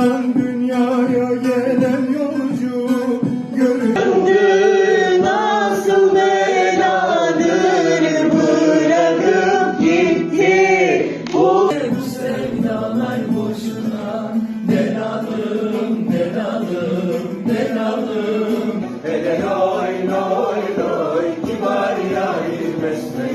Dünyadan dünyaya gelen yolcu göründü nasıl beladır bırakıp gitti? Bu sevdalar boşuna. Belalım belalım belalım belalım Christmas.